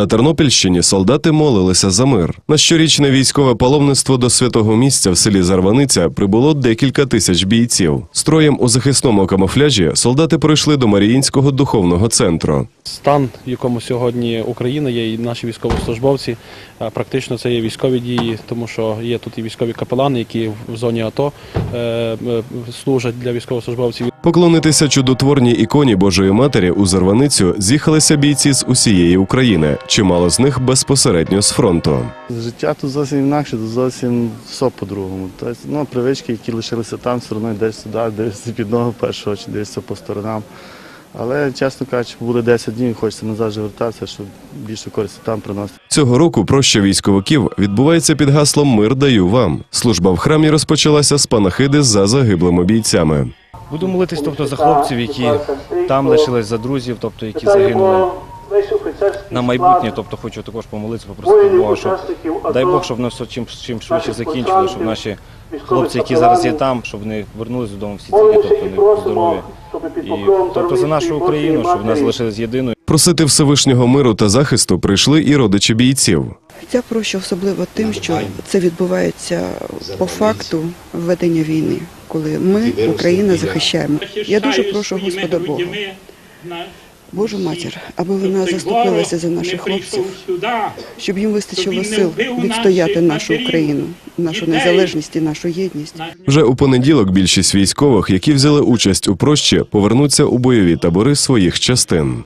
На Тернопільщині солдати молилися за мир. На щорічне військове паломництво до святого місця в селі Зарваниця прибуло декілька тисяч бійців. Строєм у захисному камуфляжі солдати прийшли до Маріїнського духовного центру. Стан, в якому сьогодні Україна є, і наші військовослужбовці, е, практично це є військові дії, тому що є тут і військові капелани, які в зоні АТО е, е, служать для військовослужбовців. Поклонитися чудотворній іконі Божої Матері у Зарваницю з'їхалися бійці з усієї України, чимало з них безпосередньо з фронту. Життя тут зовсім інакше, тут зовсім все по-другому. Тобто, ну, привички, які лишилися там, все одно йдеш сюди, дивишся під ногу в першу очі, дивишся по сторонам. Але, чесно кажучи, буде 10 днів, хочеться назад же вертатися, щоб більше користі там приносити. Цього року проща військовиків відбувається під гаслом Мир даю вам. Служба в храмі розпочалася з панахиди за загиблими бійцями. Буду молитись, тобто за хлопців, які там лишились за друзів, тобто які загинули на майбутнє. Тобто хочу також помолитися, попросити Бога, щоб дай Бог, щоб воно все чим, чим швидше закінчило, щоб наші хлопці, які зараз є там, щоб вони вернулись додому всі цілі, тобто вони здорові. І тобто за нашу Україну, щоб нас залишились єдиною. Просити Всевишнього миру та захисту прийшли і родичі бійців. Ця проща особливо тим, що це відбувається по факту ведення війни, коли ми, Україна, захищаємо. Я дуже прошу Господа Бога, Божу матір, аби вона заступилася за наших хлопців, щоб їм вистачило сил відстояти нашу Україну, нашу незалежність і нашу єдність. Вже у понеділок більшість військових, які взяли участь у прощі, повернуться у бойові табори своїх частин.